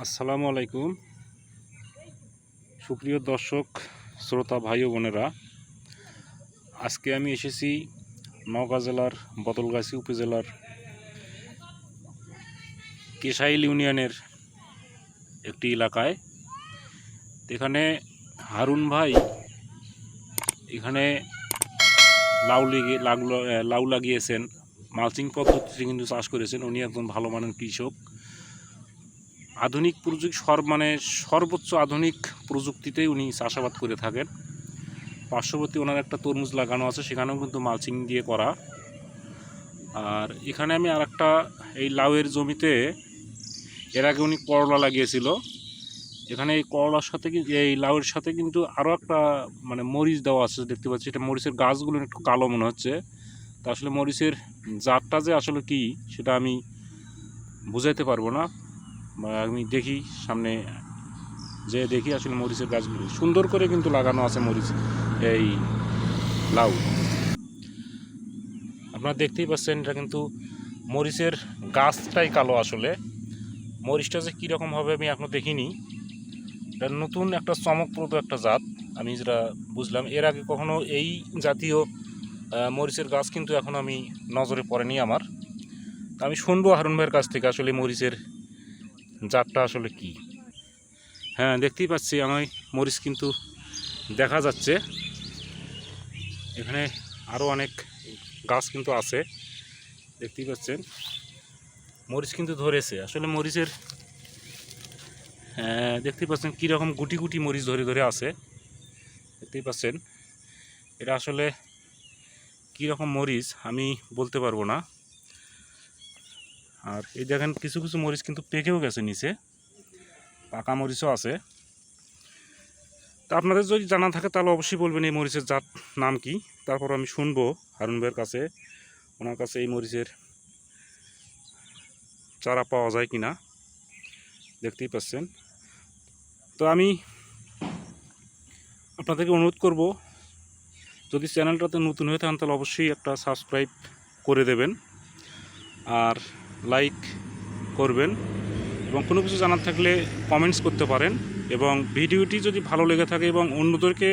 আসসালামু আলাইকুম। সুপ্রিয় দর্শক, শ্রোতা ভাই ও বোনেরা, আজকে আমি এসেছি নওগাঁ জেলার বদলগাছি উপজেলার কেশাইল ইউনিয়নের একটি এলাকায়। এখানে হারুন ভাই এখানে লাউ লেগে লাউ লাগিয়েছেন, মালচিং পদ্ধতিতে কিন্তু চাষ করেছেন। উনি একজন ভালো মানের কৃষক। আধুনিক প্রযুক্তি, সর মানে সর্বোচ্চ আধুনিক প্রযুক্তিতেই উনি চাষাবাদ করে থাকেন। পার্শ্ববর্তী ওনার একটা তরমুজ লাগানো আছে, সেখানেও কিন্তু মালচিং দিয়ে করা। আর এখানে আমি আর একটা এই লাউয়ের জমিতে, এর আগে উনি করলা লাগিয়েছিল। এখানে এই করলার সাথে এই লাউয়ের সাথে কিন্তু আরও একটা মানে মরিচ দেওয়া আছে, দেখতে পাচ্ছি। এটা মরিচের গাছগুলো একটু কালো মনে হচ্ছে। তা আসলে মরিচের জাতটা যে আসলে কি, সেটা আমি বুঝাইতে পারব না। বা আমি দেখি সামনে, যে দেখি আসলে মরিচের গাছগুলো। সুন্দর করে কিন্তু লাগানো আছে মরিচ, এই লাউ। আপনারা দেখতেই পাচ্ছেন এটা কিন্তু মরিচের গাছটাই কালো আসলে। মরিচটা যে কীরকম হবে আমি এখনও দেখিনি। এটা নতুন একটা চমকপ্রদ একটা জাত, আমি যেটা বুঝলাম। এর আগে কখনো এই জাতীয় মরিচের গাছ কিন্তু এখন আমি নজরে পড়েনি আমার। আমি শুনব হারুন ভাইয়ের কাছ থেকে আসলে মরিচের জাতটা আসলে কি? হ্যাঁ দেখতেই পাচ্ছি আমার মরিচ কিন্তু দেখা যাচ্ছে। এখানে আরও অনেক গাছ কিন্তু আছে। দেখতেই পাচ্ছেন। মরিচ কিন্তু ধরেছে। আসলে মরিচের হ্যাঁ, দেখতেই পাচ্ছেন কীরকম গুটি গুটি মরিচ ধরে ধরে আছে। দেখতেই পাচ্ছেন। এটা আসলে কীরকম মরিচ আমি বলতে পারব না। আর এই দেখেন কিছু কিছু মরিচ কিন্তু পেকেও গেছে নিচে। পাকা মরিচও আছে। তা আপনাদের যদি জানা থাকে তাহলে অবশ্যই বলবেন এই মরিচের জাত নাম কি। তারপর আমি শুনব হারুন ভাইয়ের কাছে, ওনার কাছে এই মরিচের চারা পাওয়া যায় কি না দেখতেই পাচ্ছেন। তো আমি আপনাদেরকে অনুরোধ করব, যদি চ্যানেলটাতে নতুন হয়ে থাকেন তাহলে অবশ্যই একটা সাবস্ক্রাইব করে দেবেন। আর লাইক করবেন এবং কোনো কিছু জানার থাকলে কমেন্টস করতে পারেন এবং ভিডিওটি যদি ভালো লেগে থাকে এবং অন্যদেরকে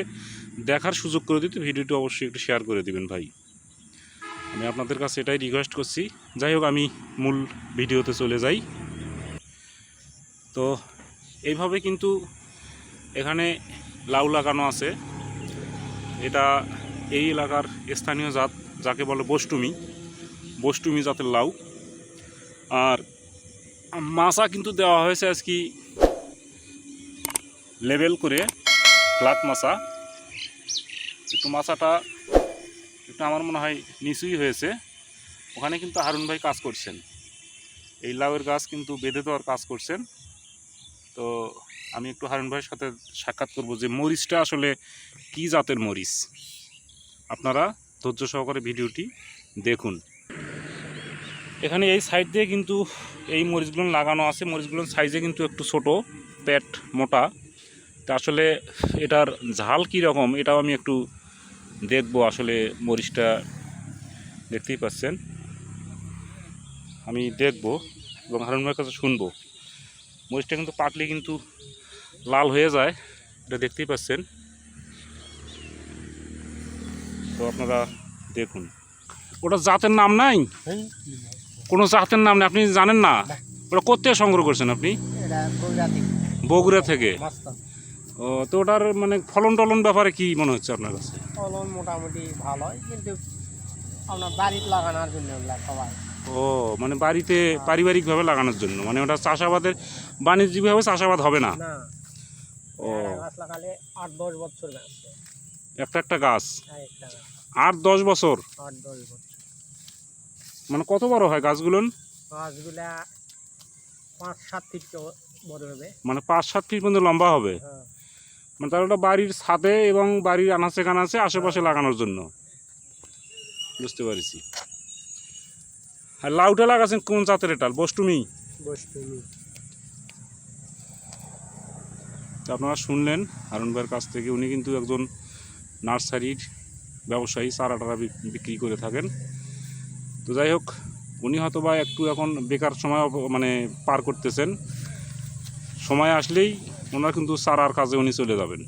দেখার সুযোগ করে দিতে ভিডিওটি অবশ্যই একটু শেয়ার করে দিবেন ভাই। আমি আপনাদের কাছে এটাই রিকোয়েস্ট করছি। যাই হোক, আমি মূল ভিডিওতে চলে যাই। তো এইভাবে কিন্তু এখানে লাউ লাগানো আছে। এটা এই এলাকার স্থানীয় জাত, যাকে বলে বষ্টুমি। বষ্টুমি জাতের লাউ। আর মাছা কিন্তু দেওয়া হয়েছে আজকে লেবেল করে ফ্ল্যাট মাছা একটু মাছাটা একটু আমার মনে হয় নিচুই হয়েছে। ওখানে কিন্তু হারুন ভাই কাজ করছেন। এই লাউয়ের গাছ কিন্তু বেঁধে দেওয়ার কাজ করছেন। তো আমি একটু হারুন ভাইয়ের সাথে সাক্ষাৎ করব যে মরিচটা আসলে কি জাতের মরিচ। আপনারা ধৈর্য সহকারে ভিডিওটি দেখুন। এখানে এই সাইড দিয়ে কিন্তু এই মরিচগুলো লাগানো আছে। মরিচগুলোর সাইজে কিন্তু একটু ছোট, পেট মোটা। তা আসলে এটার ঝাল কী রকম, এটাও আমি একটু দেখব আসলে মরিচটা দেখতেই পাচ্ছেন। আমি দেখব এবং হারুন ভাইয়ের কাছে শুনব। মরিচটা কিন্তু পাকলে কিন্তু লাল হয়ে যায়, এটা দেখতেই পাচ্ছেন। তো আপনারা দেখুন। ওটা জাতের নাম নাই? কোনো জাতের নাম নেই আপনি জানেন না। ওটা কোথেকে সংগ্রহ করছেন আপনি? বগুড়া থেকে। ও তো ওটার মানে ফলন টলন ব্যাপারে কি মনে হচ্ছে আপনার কাছে? ফলন মোটামুটি ভালো হয় কিন্তু আপনার বাড়িতে লাগানোর জন্য সবাই। ও মানে বাড়িতে পারিবারিকভাবে লাগানোর জন্য মানে ওটা চাষাবাদের বাণিজ্যিকভাবে চাষাবাদ হবে না? ও। গাছ লাগালে আট দশ বছর গাছ। একটা গাছ? একটা গাছ। আট দশ বছর? আট দশ বছর। মানে কত বড় হয় গাছগুলো গাছগুলা পাঁচ সাত ফিট বড় হবে। মানে পাঁচ সাত ফিট পর্যন্ত লম্বা হবে? হ্যাঁ। মানে তার ওটা বাড়ির ছাদে এবং বাড়ির আনাচে কানাচে আশেপাশে লাগানোর জন্য। বুঝতে পারছি। আর লাউটা লাগাচ্ছেন কোন জাতের এটা? বষ্টুমি? বস্তুমি তো আপনারা শুনলেন হারুন ভাইয়ের কাছ থেকে। উনি কিন্তু একজন নার্সারির ব্যবসায়ী চারা টারা বিক- বিক্রি করে থাকেন। তো যাই হোক, উনি হয়তো বা একটু এখন বেকার সময় মানে পার করতেছেন। সময় আসলেই ওনার কিন্তু সারার কাজে উনি চলে যাবেন।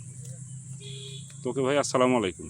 তোকে ভাই, আসসালামু আলাইকুম।